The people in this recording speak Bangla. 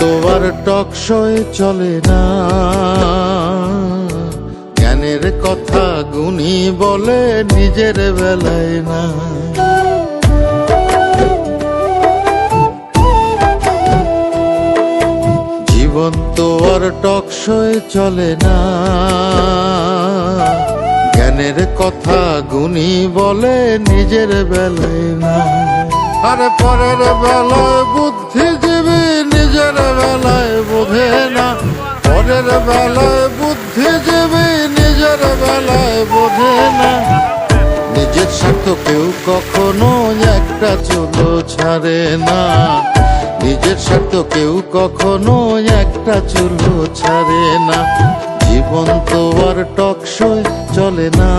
তো আর টকশয়ে চলে না। জ্ঞানের কথা গুণী বলে নিজের বেলায় না। জীবন তো আর টকশয়ে চলে না। জ্ঞানের কথা গুণী বলে নিজের বেলায় না। আরে পরের বেলায় বুদ্ধিজীবী পরের বেলায় বুদ্ধিজীবী, নিজের বেলায় বোঝে না। নিজের স্বার্থ কেউ কখনো একটা চুলো ছাড়ে না। নিজের স্বার্থ কেউ কখনো একটা চুলো ছাড়ে না। জীবন তো আর টকশয় চলে না।